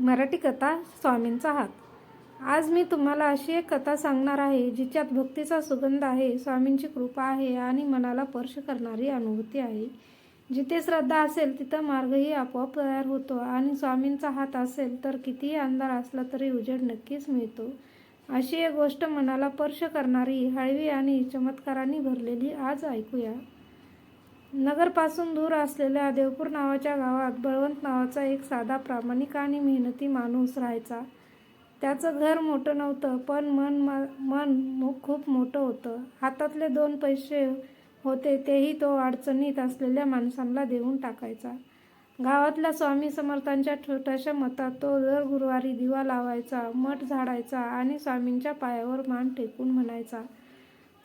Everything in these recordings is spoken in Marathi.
मराठी कथा स्वामींचा हात. आज मी तुम्हाला अशी एक कथा सांगणार आहे जिच्यात भक्तीचा सुगंध आहे स्वामींची कृपा आहे आणि मनाला स्पर्श करणारी अनुभूती आहे. जिथे श्रद्धा असेल तिथं मार्गही आपोआप तयार होतो आणि स्वामींचा हात असेल तर कितीही अंधार असला तरी उजेड नक्कीच मिळतो. अशी एक गोष्ट मनाला स्पर्श करणारी हळवी आणि चमत्कारांनी भरलेली आज ऐकूया. नगरपासून दूर असलेल्या देवपूर नावाच्या गावात बळवंत नावाचा एक साधा प्रामाणिक आणि मेहनती माणूस राहायचा. त्याचं घर मोठं नव्हतं पण मन मन खूप मोठं होतं. हातातले दोन पैसे होते तेही तो अडचणीत असलेल्या माणसांना देऊन टाकायचा. गावातल्या स्वामी समर्थांच्या छोट्याशा मतात तो दर गुरुवारी दिवा लावायचा मठ झाडायचा आणि स्वामींच्या पायावर मान टेकून म्हणायचा.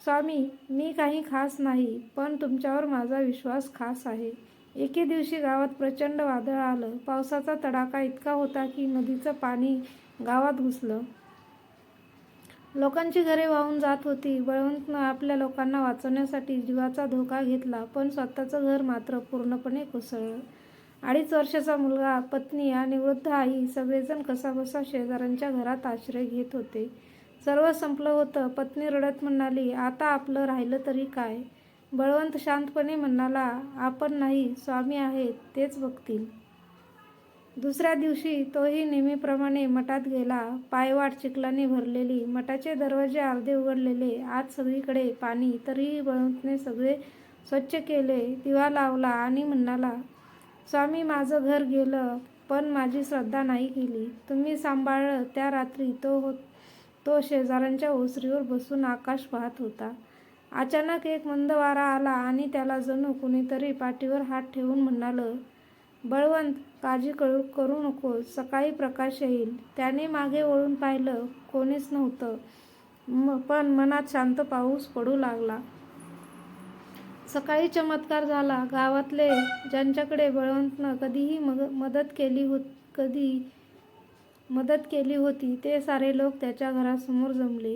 स्वामी मी काही खास नाही पण तुमच्यावर माझा विश्वास खास आहे. एके दिवशी गावात प्रचंड वादळ आलं. पावसाचा तडाखा इतका होता की नदीचं पाणी गावात घुसलं. लोकांची घरे वाहून जात होती. बळवंतनं आपल्या लोकांना वाचवण्यासाठी जीवाचा धोका घेतला पण स्वतःचं घर मात्र पूर्णपणे कोसळलं. अडीच वर्षाचा मुलगा पत्नी आणि वृद्ध आई सगळेजण कसाबसा शेजाऱ्यांच्या घरात आश्रय घेत होते. सर्व संपलं होतं. पत्नी रडत म्हणाली आता आपलं राहिलं तरी काय बळवंत शांतपणे म्हणाला आपण नाही स्वामी आहेत तेच बघतील दुसऱ्या दिवशी तोही नेहमीप्रमाणे मठात गेला. पायवाट चिखलाने भरलेली मठाचे दरवाजे अर्धे उघडलेले आज सगळीकडे पाणी. तरीही बळवंतने सगळे स्वच्छ केले. दिवा लावला आणि म्हणाला स्वामी माझं घर गेलं पण माझी श्रद्धा नाही केली तुम्ही सांभाळलं त्या रात्री तो होत तो शेजाऱ्यांच्या ओसरीवर बसून आकाश पाहत होता. अचानक एक मंद वारा आला आणि त्याला जणू कुणीतरी पाठीवर हात ठेवून म्हणालं बळवंत काळजी करू करू नको सकाळी प्रकाश येईल. त्याने मागे वळून पाहिलं कोणीच नव्हतं. म पण मनात शांत पाऊस पडू लागला. सकाळी चमत्कार झाला. गावातले ज्यांच्याकडे बळवंतनं कधीही मग मदत केली होत कधी मदत केली होती. ते सारे लोक त्याच्या घरासमोर जमले.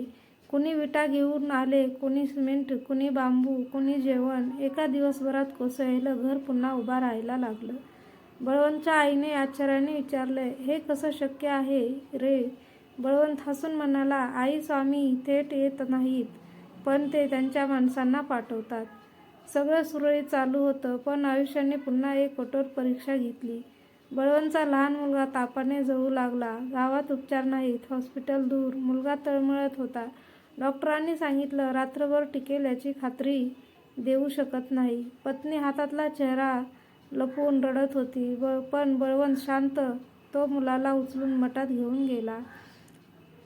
कुणी विटा घेऊन आले कुणी सिमेंट कुणी बांबू कुणी जेवण. एका दिवसभरात कोसळलेलं घर पुन्हा उभा राहायला लागलं. बळवंतच्या आईने आश्चर्याने विचारले हे कसं शक्य आहे रे? बळवंत हसून म्हणाला आई स्वामी थेट येत नाहीत पण ते त्यांच्या माणसांना पाठवतात. सगळं सुरळीत चालू होतं पण आयुष्याने पुन्हा एक कठोर परीक्षा घेतली. बळवंतचा लहान मुलगा तापाने जळू लागला. गावात उपचार नाहीत. हॉस्पिटल दूर. मुलगा तळमळत होता. डॉक्टरांनी सांगितलं रात्रभर टिकेल याची खात्री देऊ शकत नाही. पत्नी हातातला चेहरा लपवून रडत होती. ब पण बळवंत शांत. तो मुलाला उचलून मठात घेऊन गेला.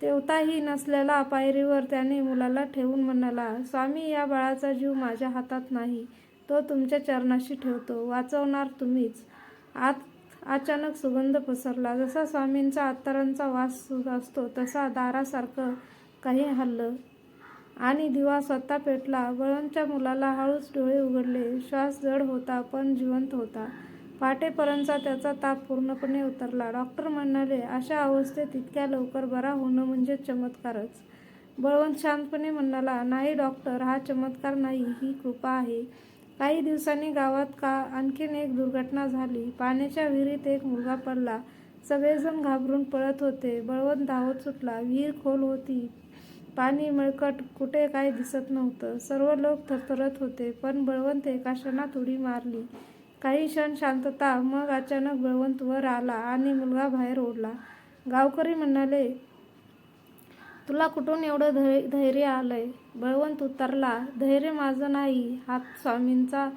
तेवताही नसलेला पायरीवर त्याने मुलाला ठेवून म्हणाला स्वामी या बाळाचा जीव माझ्या हातात नाही. तो तुमच्या चरणाशी ठेवतो. वाचवणार तुम्हीच. आत अचानक सुगंध पसरला. जसा स्वामींचा अत्तरांचा वास असतो तसा दारासारखं काही हल्लं. आणि दिवा स्वतः पेटला. बळवंतच्या मुलाला हळूच डोळे उघडले. श्वास जड होता पण जिवंत होता. पाटेपर्यंतचा त्याचा ताप पूर्णपणे उतरला. डॉक्टर म्हणाले अशा अवस्थेत इतक्या लवकर बरा होणं म्हणजे चमत्कारच. बळवंत शांतपणे म्हणाला नाही डॉक्टर हा चमत्कार नाही. ही कृपा आहे. काही दिवसांनी गावात का आणखीन एक दुर्घटना झाली. पाण्याच्या विहिरीत एक मुलगा पडला. सगळेजण घाबरून पळत होते. बळवंत धावत सुटला. विहीर खोल होती. पाणी मळकट कुठे काही दिसत नव्हतं. सर्व लोक थरथरत होते पण बळवंत एका क्षणात उडी मारली. काही क्षण शांतता मग अचानक बळवंत वर आला आणि मुलगा बाहेर ओढला. गावकरी म्हणाले तुला कुठून एवढं धै धैर्य आलंय? बळवंत उतरला. धैर्य माझं नाही. हात स्वामींचा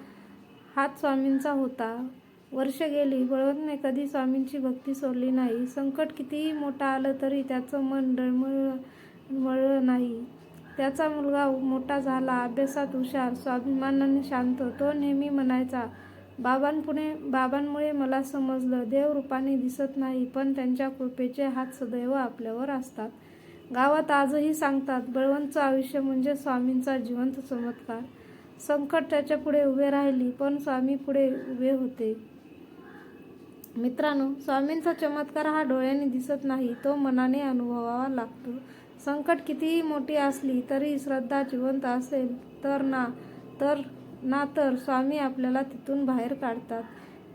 हात स्वामींचा होता. वर्ष गेली. बळवंतने कधी स्वामींची भक्ती सोडली नाही. संकट कितीही मोठं आलं तरी त्याचं मन डळमळ मळलं नाही. त्याचा मुलगा मोठा झाला. अभ्यासात हुशार स्वाभिमानाने शांत. तो नेहमी म्हणायचा बाबांपुढे बाबांमुळे मला समजलं. देव रूपाने दिसत नाही पण त्यांच्या कृपेचे हात सदैव आपल्यावर असतात. गावात आजही सांगतात बळवंतचं आयुष्य म्हणजे स्वामींचा जिवंत चमत्कार. संकट त्याच्या पुढे उभे राहिली पण स्वामी पुढे उभे होते. मित्रांनो स्वामींचा चमत्कार हा डोळ्यांनी दिसत नाही तो मनाने अनुभवावा लागतो. संकट कितीही मोठी असली तरी श्रद्धा जिवंत असेल तर ना तर ना तर स्वामी आपल्याला तिथून बाहेर काढतात.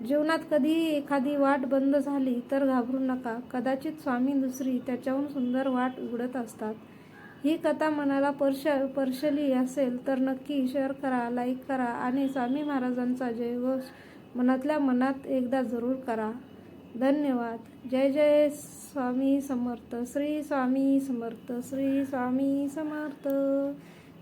जीवनात कधीही एखादी वाट बंद झाली तर घाबरू नका. कदाचित स्वामी दुसरी त्याच्याहून सुंदर वाट उघडत असतात. ही कथा मनाला पर्श पर्शली असेल तर नक्की शेअर करा लाईक करा आणि स्वामी महाराजांचा जयघोष मनातल्या मनात एकदा जरूर करा. धन्यवाद. जय जय स्वामी समर्थ. श्री स्वामी समर्थ. श्री स्वामी समर्थ.